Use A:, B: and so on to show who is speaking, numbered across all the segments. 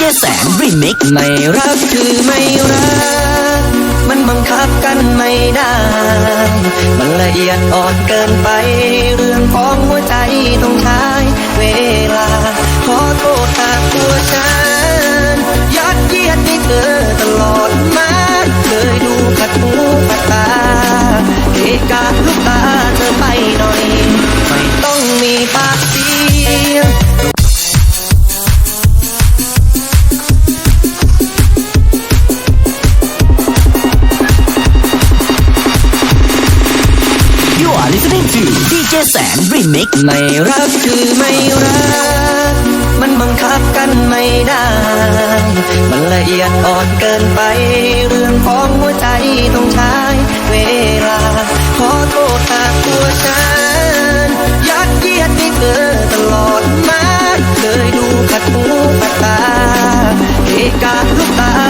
A: เจแสนรีมิก
B: ไม่รักคือไม่รัก มันบังคับกันไม่ได้ มันละเอียดอ่อนเกินไป เรื่องของหัวใจต้องใช้เวลา ขอโทษหากตัวฉัน ยัดเยียดให้เธอตลอด
A: DJ แสนรีมิก
B: ไม่รักคือไม่รัก มันบังคับกันไม่ได้ มันละเอียดอ่อนเกินไป เรื่องของหัวใจต้องใช้เวลา ขอโทษหากตัวฉันยัดเยียดให้เธอตลอดมาเลยดูขัดหูขัดตาเอกาลูกตา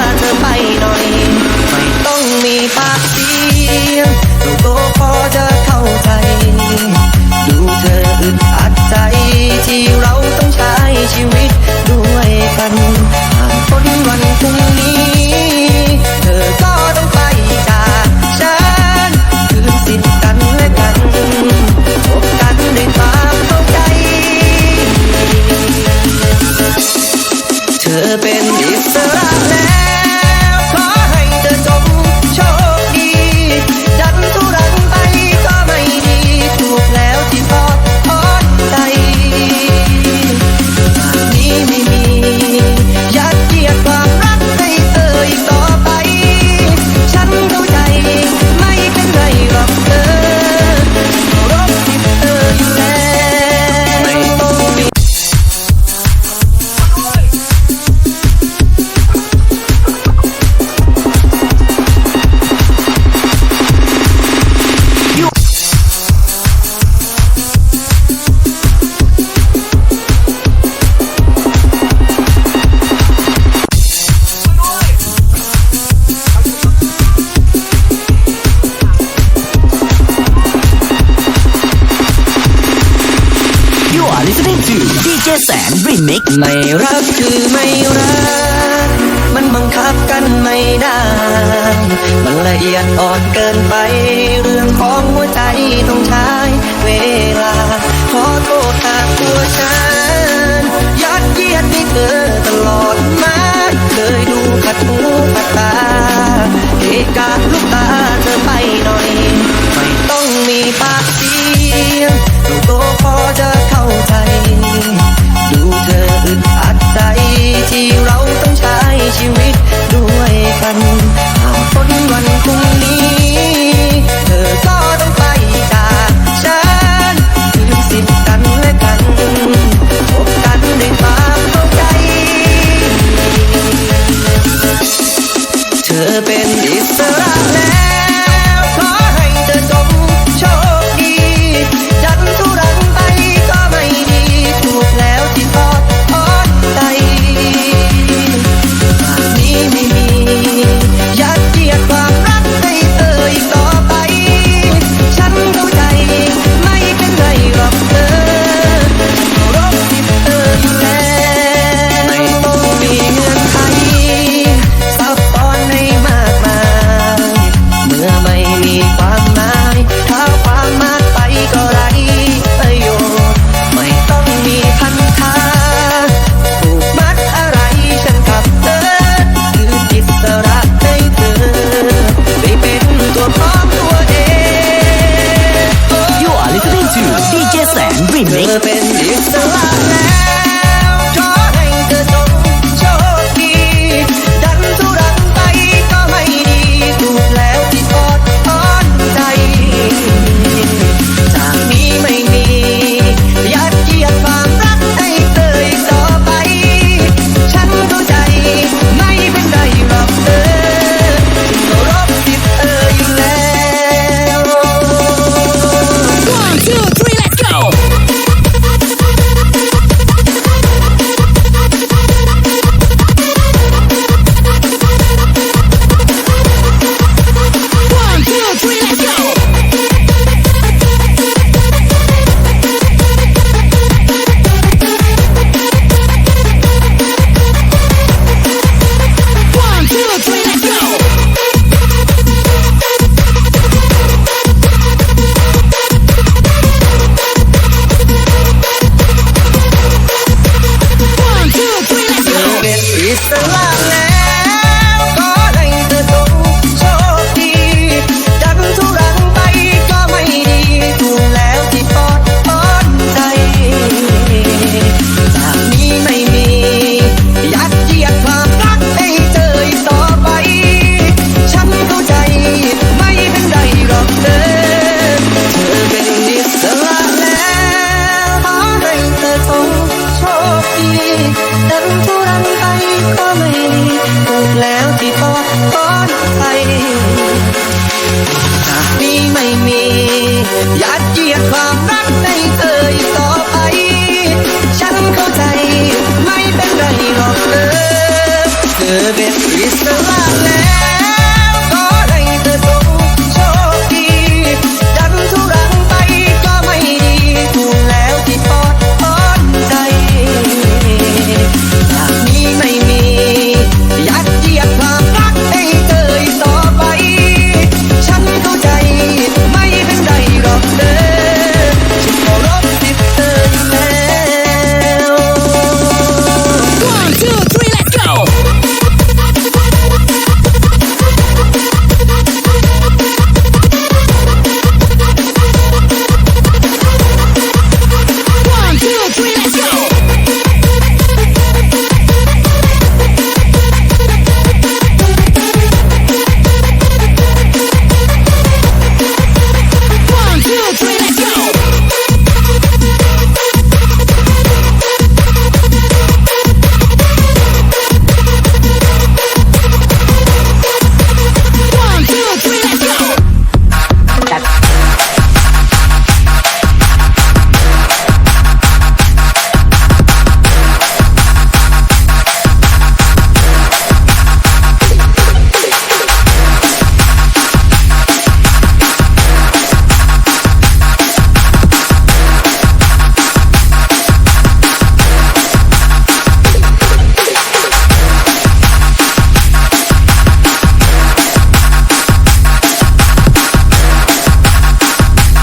B: มิกไม่รักคือไม่รัก มั
A: น
B: บังคับกันไม่ได้ มันละเอียดอ่อนเกินไป เรื่องของหัวใจต้องใช้เวลา ขอโทษหากตัวฉันยัดเยียดให้เธอตลอดมาเลยดูขัดหูขัดตาเอกาลูกตาเธอไปหน่อย ไม่ต้องมีปากเสียง ดังทุรังไปก็ไม่ถูกแล้วที่พอป้อนไปจากนี้ไม่มี